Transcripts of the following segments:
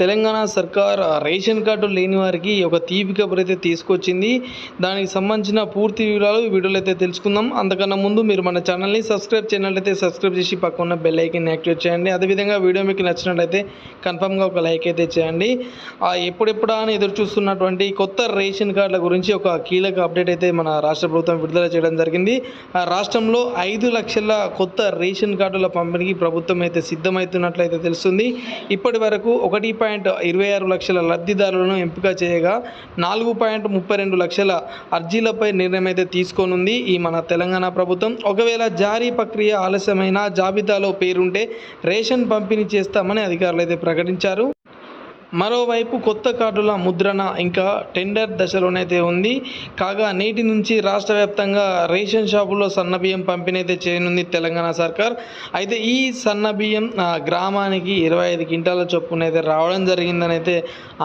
తెలంగాణ సర్కార్ ration card లేని వారికి ఒక తీపి కబురు అయితే తీసుకొచ్చింది. దానికి సంబంధించిన పూర్తి వివరాలు వీడియోలో అయితే తెలుసుకుందాం. అంతకన్నా ముందు మీరు మన ఛానల్ని సబ్స్క్రైబ్ చేయనట్లయితే సబ్స్క్రైబ్ చేసి పక్కన బెల్ ఐకన్ యాక్టివేట్ చేయండి. అదేవిధంగా వీడియో మీకు నచ్చినట్లయితే కన్ఫర్మ్గా ఒక లైక్ అయితే చేయండి. ఎప్పుడెప్పుడా అని ఎదురు చూస్తున్నటువంటి కొత్త రేషన్ కార్డుల గురించి ఒక కీలక అప్డేట్ అయితే మన రాష్ట్ర ప్రభుత్వం విడుదల చేయడం జరిగింది. ఆ రాష్ట్రంలో ఐదు లక్షల కొత్త రేషన్ కార్డుల పంపిణీకి ప్రభుత్వం అయితే సిద్ధమవుతున్నట్లయితే తెలుస్తుంది. ఇప్పటి వరకు ఒకటి పాయింట్ ఇరవై ఆరు లక్షల లబ్ధిదారులను ఎంపిక చేయగా నాలుగు పాయింట్ ముప్పై రెండు లక్షల అర్జీలపై నిర్ణయం అయితే తీసుకోనుంది ఈ మన తెలంగాణ ప్రభుత్వం. ఒకవేళ జారీ ప్రక్రియ ఆలస్యమైన జాబితాలో పేరుంటే రేషన్ పంపిణీ చేస్తామని అధికారులు అయితే ప్రకటించారు. మరోవైపు కొత్త కార్డుల ముద్రణ ఇంకా టెండర్ దశలోనైతే ఉంది. కాగా నేటి నుంచి రాష్ట్ర వ్యాప్తంగా రేషన్ షాపుల్లో సన్న బియ్యం పంపిణీ అయితే చేయనుంది తెలంగాణ సర్కార్. అయితే ఈ సన్న బియ్యం గ్రామానికి ఇరవై ఐదు క్వింటాల చొప్పున అయితే రావడం జరిగిందని అయితే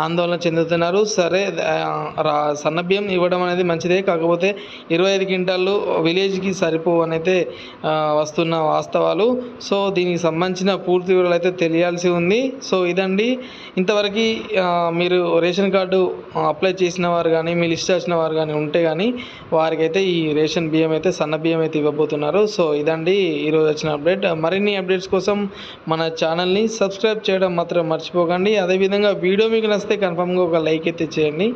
ఆందోళన చెందుతున్నారు. సరే సన్నబియ్యం రా సన్న బియ్యం ఇవ్వడం అనేది మంచిదే. కాకపోతే ఇరవై ఐదు క్వింటాలు విలేజ్కి సరిపోవు అని అయితే వస్తున్న వాస్తవాలు. సో దీనికి సంబంధించిన పూర్తి వివరాలు అయితే తెలియాల్సి ఉంది. సో ఇదండి. ఇంతవరకు మీరు రేషన్ కార్డు అప్లై చేసిన వారు కానీ మీ లిస్ట్ వచ్చిన వారు కానీ ఉంటే కానీ వారికైతే ఈ రేషన్ బియ్యం అయితే సన్న బియ్యం అయితే ఇవ్వబోతున్నారు. సో ఇదండి ఈరోజు వచ్చిన అప్డేట్. మరిన్ని అప్డేట్స్ కోసం మన ఛానల్ని సబ్స్క్రైబ్ చేయడం మాత్రం మర్చిపోకండి. అదేవిధంగా వీడియో మీకు నచ్చితే కన్ఫామ్గా ఒక లైక్ అయితే చేయండి.